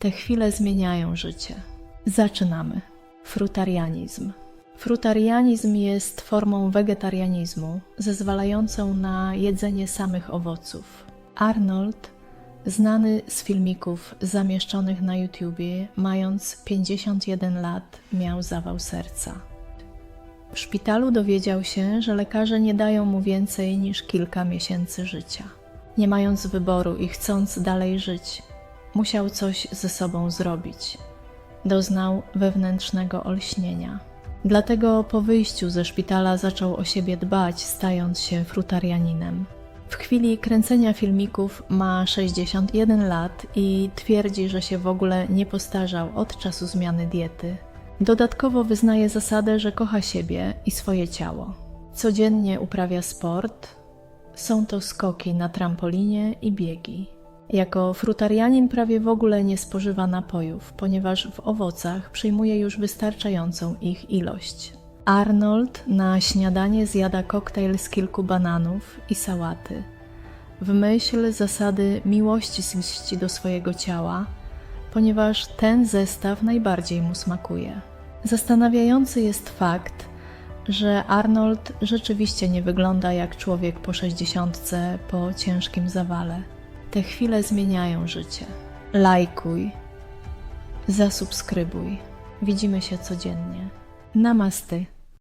Te chwile zmieniają życie. Zaczynamy. Frutarianizm. Frutarianizm jest formą wegetarianizmu zezwalającą na jedzenie samych owoców. Arnold, znany z filmików zamieszczonych na YouTubie, mając 51 lat, miał zawał serca. W szpitalu dowiedział się, że lekarze nie dają mu więcej niż kilka miesięcy życia. Nie mając wyboru i chcąc dalej żyć, musiał coś ze sobą zrobić. Doznał wewnętrznego olśnienia. Dlatego po wyjściu ze szpitala zaczął o siebie dbać, stając się frutarianinem. W chwili kręcenia filmików ma 61 lat i twierdzi, że się w ogóle nie postarzał od czasu zmiany diety. Dodatkowo wyznaje zasadę, że kocha siebie i swoje ciało. Codziennie uprawia sport. Są to skoki na trampolinie i biegi. Jako frutarianin prawie w ogóle nie spożywa napojów, ponieważ w owocach przyjmuje już wystarczającą ich ilość. Arnold na śniadanie zjada koktajl z kilku bananów i sałaty. W myśl zasady miłości do swojego ciała, ponieważ ten zestaw najbardziej mu smakuje. Zastanawiający jest fakt, że Arnold rzeczywiście nie wygląda jak człowiek po sześćdziesiątce po ciężkim zawale. Te chwile zmieniają życie. Lajkuj, zasubskrybuj. Widzimy się codziennie. Namasty.